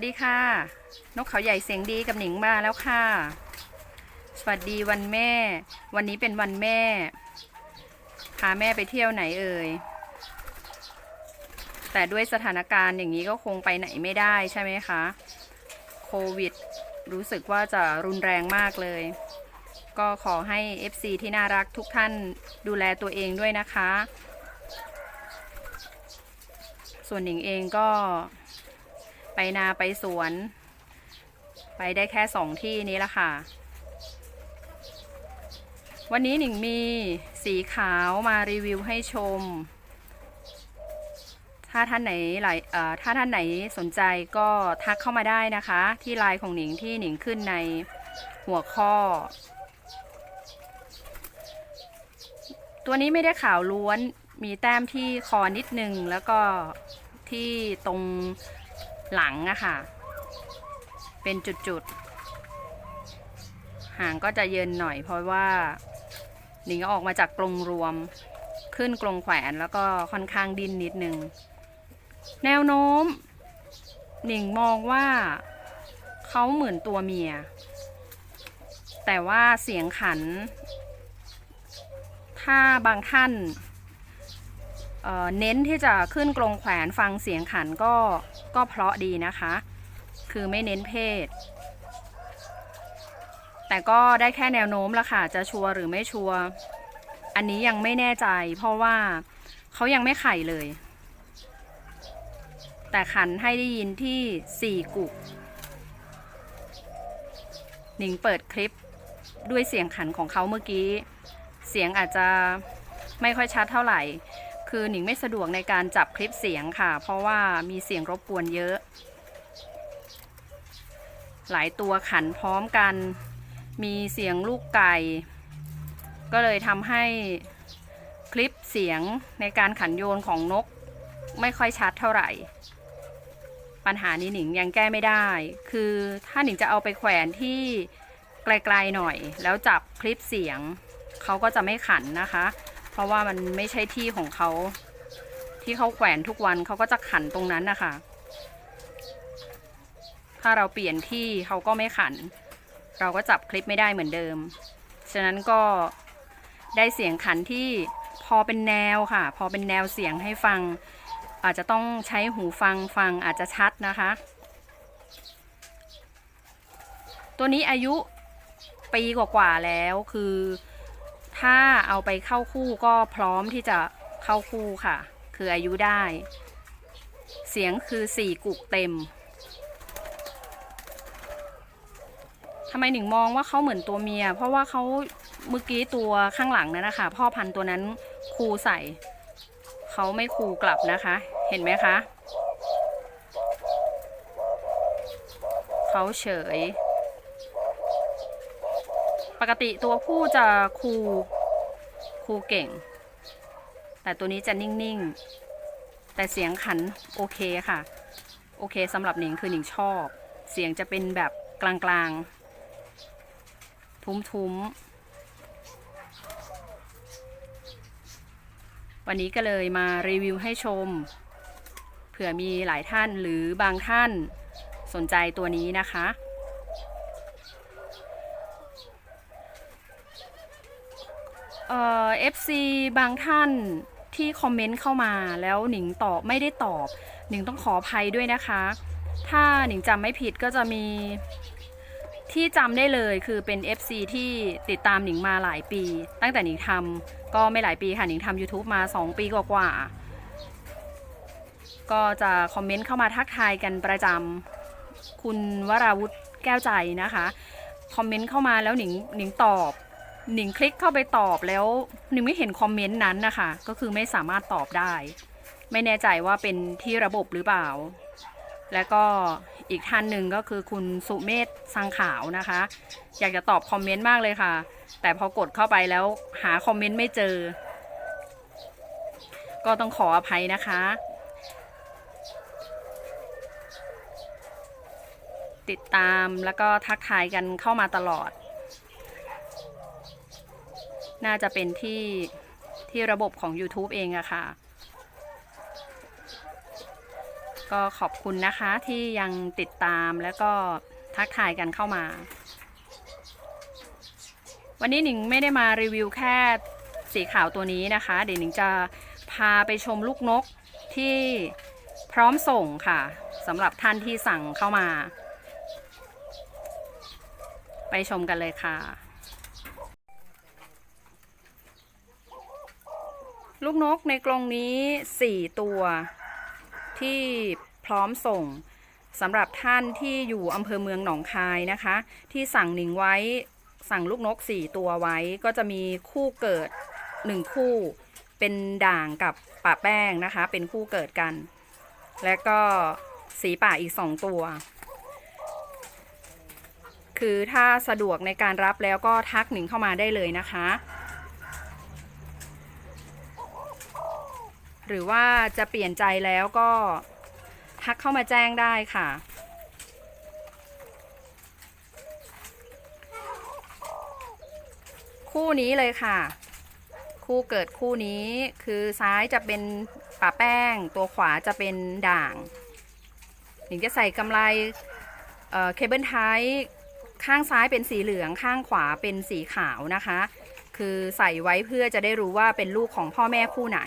วัสดีค่ะ นกเขาใหญ่เสียงดีกับหนิงมาแล้วค่ะ สวัสดีวันแม่ วันนี้เป็นวันแม่ พาแม่ไปเที่ยวไหนเอ่ย แต่ด้วยสถานการณ์อย่างนี้ก็คงไปไหนไม่ได้ใช่ไหมคะ โควิด รู้สึกว่าจะรุนแรงมากเลย ก็ขอให้ FC ที่น่ารักทุกท่านดูแลตัวเองด้วยนะคะ ส่วนหนิงเองก็ ไปนาไปสวน ไปได้แค่สองที่นี้ละค่ะ วันนี้หนิงมีสีขาวมารีวิวให้ชม ถ้าท่านไหนหลายถ้าท่านไหนสนใจก็ทักเข้ามาได้นะคะ ที่ไลน์ของหนิงที่หนิงขึ้นในหัวข้อ ตัวนี้ไม่ได้ขาวล้วนมีแต้มที่คอนิดนึงแล้วก็ที่ตรง หลังอะค่ะ เป็นจุดๆ หางก็จะเยินหน่อยเพราะว่าหนิงออกมาจากกรงรวม ขึ้นกรงแขวนแล้วก็ค่อนข้างดิ้นนิดนึง แนวโน้ม หนิงมองว่าเขาเหมือนตัวเมีย แต่ว่าเสียงขัน ถ้าบางท่านเเน้นที่จะขึ้นกรงแขวนฟังเสียงขันก็ ก็เพราะดีนะคะ คือไม่เน้นเพศ แต่ก็ได้แค่แนวโน้มละค่ะ จะชัวร์หรือไม่ชัวร์ อันนี้ยังไม่แน่ใจ เพราะว่าเขายังไม่ไข่เลย แต่ขันให้ได้ยินที่สี่กุกหนิงเปิดคลิปด้วยเสียงขันของเขาเมื่อกี้ เสียงอาจจะไม่ค่อยชัดเท่าไหร่ คือหนิงไม่สะดวกในการจับคลิปเสียงค่ะ เพราะว่ามีเสียงรบกวนเยอะ หลายตัวขันพร้อมกัน มีเสียงลูกไก่ ก็เลยทำให้คลิปเสียงในการขันโยนของนกไม่ค่อยชัดเท่าไหร่ ปัญหานี้หนิงยังแก้ไม่ได้ คือถ้าหนิงจะเอาไปแขวนที่ไกลๆหน่อย แล้วจับคลิปเสียง เขาก็จะไม่ขันนะคะ ราะว่ามันไม่ใช่ที่ของเขา ที่เขาแขวนทุกวันเขาก็จะขันตรงนั้นนะคะถ้าเราเปลี่ยนที่เขาก็ไม่ขัน เราก็จับคลิปไม่ได้เหมือนเดิม ฉะนั้นก็ได้เสียงขันที่พอเป็นแนวค่ะ พอเป็นแนวเสียงให้ฟัง อาจจะต้องใช้หูฟังฟังอาจจะชัดนะคะ ตัวนี้อายุปีกว่าๆแล้วคือ ถ้าเอาไปเข้าคู่ก็พร้อมที่จะเข้าคู่ค่ะ คืออายุได้ เสียงคือสี่กุกเต็มทำไมหนิงมองว่าเขาเหมือนตัวเมีย เพราะว่าเขาเมื่อกี้ตัวข้างหลังนั่นนะคะ พ่อพันธุ์ตัวนั้นคูใส่ เขาไม่คูกลับนะคะ เห็นไหมคะเขาเฉย ปกติตัวผู้จะคูคูเก่ง แต่ตัวนี้จะนิ่ง ๆ แต่เสียงขันโอเคค่ะ โอเคสำหรับหนิงคือหนิงชอบ เสียงจะเป็นแบบกลางๆ ทุ้มๆ วันนี้ก็เลยมารีวิวให้ชม เผื่อมีหลายท่านหรือบางท่านสนใจตัวนี้นะคะ เอ่อ FC บางท่านที่คอมเมนต์เข้ามาแล้วหนิงตอบไม่ได้ตอบ หนิงต้องขออภัยด้วยนะคะ ถ้าหนิงจำไม่ผิดก็จะมีที่จำได้เลยคือเป็น FC ที่ติดตามหนิงมาหลายปี ตั้งแต่หนิงทำก็ไม่หลายปีค่ะหนิงทำ YouTube มา 2 ปีกว่าๆก็จะคอมเมนต์เข้ามาทักทายกันประจำคุณวราวุธแก้วใจนะคะ คอมเมนต์เข้ามาแล้วหนิงหนิงตอบ หนิงคลิกเข้าไปตอบแล้วหนิงไม่เห็นคอมเมนต์นั้นนะคะ ก็คือไม่สามารถตอบได้ ไม่แน่ใจว่าเป็นที่ระบบหรือเปล่า แล้วก็อีกท่านหนึ่งก็คือคุณสุเมธสังขาวนะคะ อยากจะตอบคอมเมนต์มากเลยค่ะ แต่พอกดเข้าไปแล้วหาคอมเมนต์ไม่เจอ ก็ต้องขออภัยนะคะ ติดตามแล้วก็ทักทายกันเข้ามาตลอด น่าจะเป็นที่ที่ระบบของ YouTube เองอะค่ะ ก็ขอบคุณนะคะที่ยังติดตามแล้วก็ทักทายกันเข้ามา วันนี้หนิงไม่ได้มารีวิวแค่สีขาวตัวนี้นะคะ เดี๋ยวหนิงจะพาไปชมลูกนกที่พร้อมส่งค่ะสำหรับท่านที่สั่งเข้ามา ไปชมกันเลยค่ะ ลูกนกในกรงนี้ 4 ตัว ที่พร้อมส่งสำหรับท่านที่อยู่อำเภอเมืองหนองคายนะคะ ที่สั่งหนิงไว้สั่งลูกนก 4 ตัวไว้ก็จะมีคู่เกิด 1 คู่ เป็นด่างกับป่าแป้งนะคะ เป็นคู่เกิดกัน และก็สีป่าอีก 2 ตัว คือถ้าสะดวกในการรับแล้วก็ทักหนิงเข้ามาได้เลยนะคะ หรือว่าจะเปลี่ยนใจแล้วก็ทักเข้ามาแจ้งได้ค่ะ คู่นี้เลยค่ะ คู่เกิดคู่นี้คือซ้ายจะเป็นป่าแป้ง ตัวขวาจะเป็นด่างหนิงจะใส่กำไรเคเบิลไทข้างซ้ายเป็นสีเหลืองข้างขวาเป็นสีขาวนะคะ คือใส่ไว้เพื่อจะได้รู้ว่าเป็นลูกของพ่อแม่คู่ไหน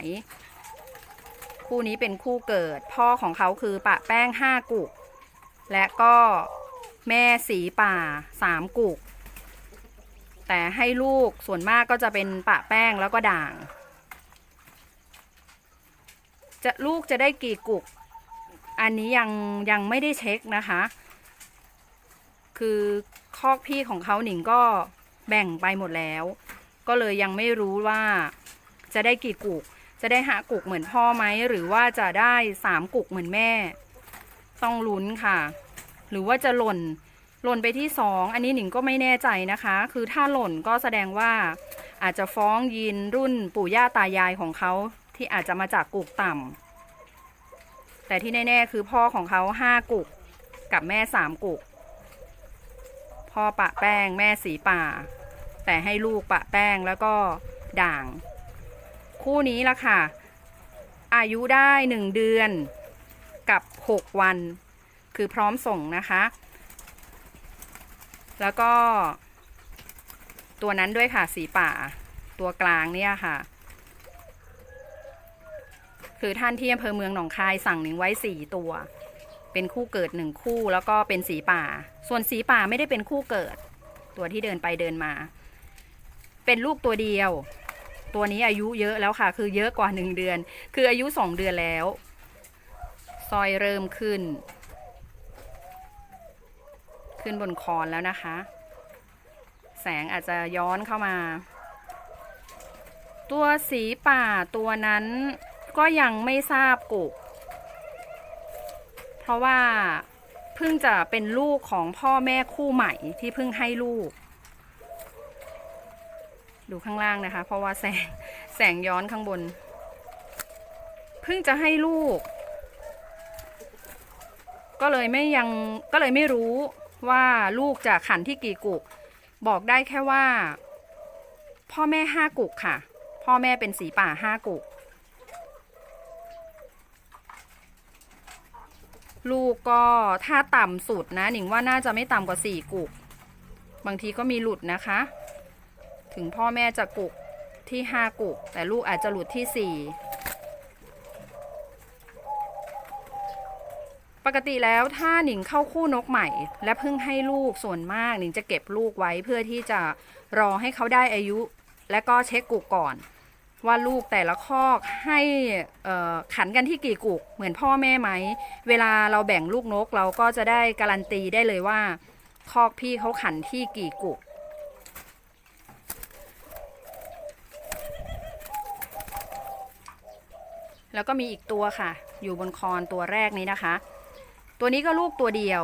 คู่นี้เป็นคู่เกิด พ่อของเขาคือปะแป้งห้ากุก และก็แม่สีป่าสามกุก แต่ให้ลูกส่วนมากก็จะเป็นปะแป้งแล้วก็ด่าง จะลูกจะได้กี่กุก อันนี้ยังยังไม่ได้เช็คนะคะ คือคอกพี่ของเขาหนิงก็แบ่งไปหมดแล้ว ก็เลยยังไม่รู้ว่าจะได้กี่กุก จะได้หากุกเหมือนพ่อไหมหรือว่าจะได้สามกุกเหมือนแม่ ต้องลุ้นค่ะ หรือว่าจะหล่นหล่นไปที่สองอันนี้หนิงก็ไม่แน่ใจนะคะ คือถ้าหล่นก็แสดงว่าอาจจะฟ้องยีนรุ่นปู่ย่าตายายของเขาที่อาจจะมาจากกุกต่ำแต่ที่แน่ๆคือพ่อของเขาห้ากุกกับแม่สามกุกพ่อปะแป้งแม่สีป่า แต่ให้ลูกปะแป้งแล้วก็ด่าง คู่นี้ละค่ะ อายุได้หนึ่งเดือนกับหกวัน คือพร้อมส่งนะคะ แล้วก็ ตัวนั้นด้วยค่ะสีป่า ตัวกลางเนี่ยค่ะ คือท่านที่อำเภอเมืองหนองคายสั่งหนิงไว้สี่ตัว เป็นคู่เกิดหนึ่งคู่แล้วก็เป็นสีป่า ส่วนสีป่าไม่ได้เป็นคู่เกิด ตัวที่เดินไปเดินมา เป็นลูกตัวเดียว ตัวนี้อายุเยอะแล้วค่ะ คือเยอะกว่าหนึ่งเดือน คืออายุสองเดือนแล้ว ซอยเริ่มขึ้น ขึ้นบนคอนแล้วนะคะ แสงอาจจะย้อนเข้ามา ตัวสีป่าตัวนั้นก็ยังไม่ทราบกุก เพราะว่าเพิ่งจะเป็นลูกของพ่อแม่คู่ใหม่ที่เพิ่งให้ลูก ดูข้างล่างนะคะ เพราะว่าแสงแสงย้อนข้างบน เพิ่งจะให้ลูก ก็เลยไม่ยังก็เลยไม่รู้ว่าลูกจะขันที่กี่กุก บอกได้แค่ว่า พ่อแม่ห้ากุกค่ะ พ่อแม่เป็นสีป่าห้ากุก ลูกก็ถ้าต่ำสุดนะหนิงว่าน่าจะไม่ต่ำกว่าสี่กุก บางทีก็มีหลุดนะคะ ถึงพ่อแม่จะกุกที่ห้ากุก แต่ลูกอาจจะหลุดที่สี่ปกติแล้วถ้าหนิงเข้าคู่นกใหม่ และเพิ่งให้ลูกส่วนมากหนิงจะเก็บลูกไว้เพื่อที่จะรอให้เขาได้อายุ และก็เช็คกุกก่อน ว่าลูกแต่ละคอกให้ขันกันที่กี่กุกเหมือนพ่อแม่ไหม เวลาเราแบ่งลูกนกเราก็จะได้การันตีได้เลยว่า คอกพี่เขาขันที่กี่กุก แล้วก็มีอีกตัวค่ะ อยู่บนคอนตัวแรกนี้นะคะ ตัวนี้ก็ลูกตัวเดียว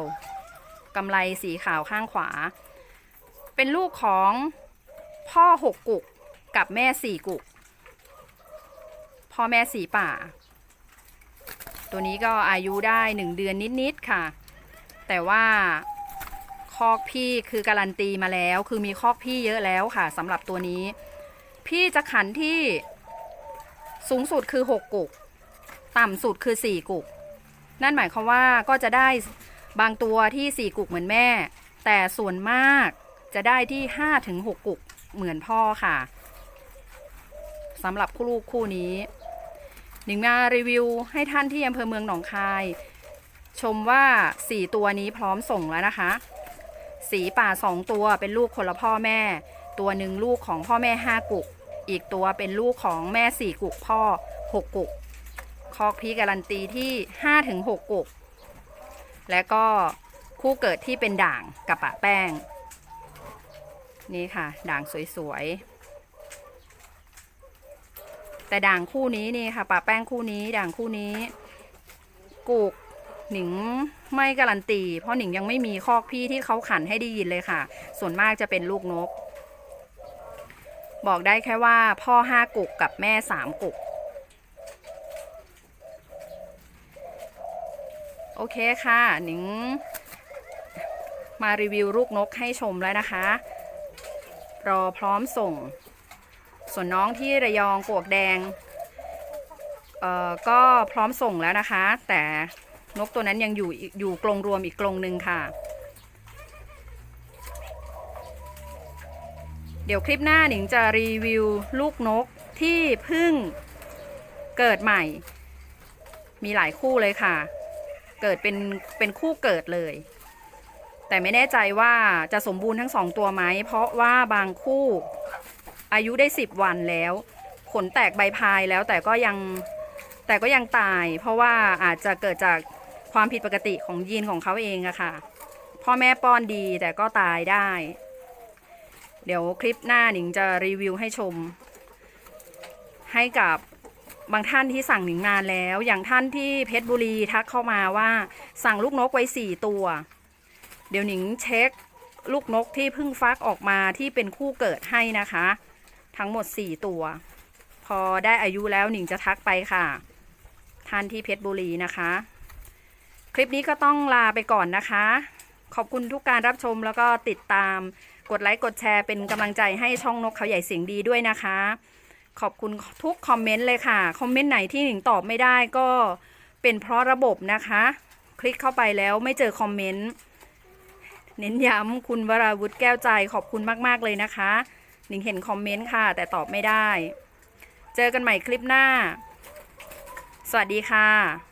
กำไรสีขาวข้างขวา เป็นลูกของพ่อหกกุกกับแม่สี่กุก พ่อแม่สีป่า ตัวนี้ก็อายุได้หนึ่งเดือนนิดๆค่ะ แต่ว่าคอกพี่คือการันตีมาแล้ว คือมีคอกพี่เยอะแล้วค่ะสำหรับตัวนี้ พี่จะขันที่ สูงสุดคือหกกุก ต่ำสุดคือสี่กุก นั่นหมายความว่าก็จะได้บางตัวที่ 4 กุกเหมือนแม่ แต่ส่วนมากจะได้ที่ 5 ถึง 6 กุกเหมือนพ่อค่ะสำหรับคู่ลูกคู่นี้ หนิงมารีวิวให้ท่านที่อำเภอเมืองหนองคาย ชมว่า 4 ตัวนี้พร้อมส่งแล้วนะคะ สีป่า 2 ตัวเป็นลูกคนละพ่อแม่ ตัวหนึ่งลูกของพ่อแม่ 5 กุก อีกตัวเป็นลูกของแม่ 4 กุกพ่อ 6 กุก คอกพีการันตีที่ 5-6 กุก และก็คู่เกิดที่เป็นด่างกับปะแป้ง นี่ค่ะ ด่างสวยๆ แต่ด่างคู่นี้นี่ค่ะปะแป้งคู่นี้ ด่างคู่นี้ กุกหนิงไม่การันตี เพราะหนิงยังไม่มีคอกพี่ที่เขาขันให้ได้ยินเลยค่ะ ส่วนมากจะเป็นลูกนก บอกได้แค่ว่าพ่อห้ากุกกับแม่สามกุก โอเคค่ะหนิงมารีวิวลูกนกให้ชมแล้วนะคะ รอพร้อมส่ง ส่วนน้องที่ระยองปวกแดง เอ่อ ก็พร้อมส่งแล้วนะคะ แต่นกตัวนั้นยังอยู่อีกอยู่กรงรวมอีกกรงหนึ่งค่ะ เดี๋ยวคลิปหน้าหนิงจะรีวิวลูกนกที่เพิ่งเกิดใหม่ มีหลายคู่เลยค่ะ เกิดเป็นเป็นคู่เกิดเลย แต่ไม่แน่ใจว่าจะสมบูรณ์ทั้งสองตัวไหม เพราะว่าบางคู่อายุได้10วันแล้ว ขนแตกใบพายแล้วแต่ก็ยังแต่ก็ยังตาย เพราะว่าอาจจะเกิดจากความผิดปกติของยีนของเขาเองอะค่ะ พ่อแม่ป้อนดีแต่ก็ตายได้ เดี๋ยวคลิปหน้าหนิงจะรีวิวให้ชม ให้กับบางท่านที่สั่งหนิงนานแล้ว อย่างท่านที่เพชรบุรีทักเข้ามาว่าสั่งลูกนกไว้สี่ตัว เดี๋ยวหนิงเช็คลูกนกที่เพิ่งฟักออกมาที่เป็นคู่เกิดให้นะคะ ทั้งหมด4ตัว พอได้อายุแล้วหนิงจะทักไปค่ะ ท่านที่เพชรบุรีนะคะ คลิปนี้ก็ต้องลาไปก่อนนะคะ ขอบคุณทุกการรับชมแล้วก็ติดตาม กดไลค์กดแชร์เป็นกำลังใจให้ช่องนกเขาใหญ่เสียงดีด้วยนะคะ ขอบคุณทุกคอมเมนต์เลยค่ะ คอมเมนต์ไหนที่หนิงตอบไม่ได้ก็เป็นเพราะระบบนะคะ คลิกเข้าไปแล้วไม่เจอคอมเมนต์เน้นย้ำคุณวราวุฒิแก้วใจขอบคุณมากๆเลยนะคะหนิงเห็นคอมเมนต์ค่ะ แต่ตอบไม่ได้ เจอกันใหม่คลิปหน้า สวัสดีค่ะ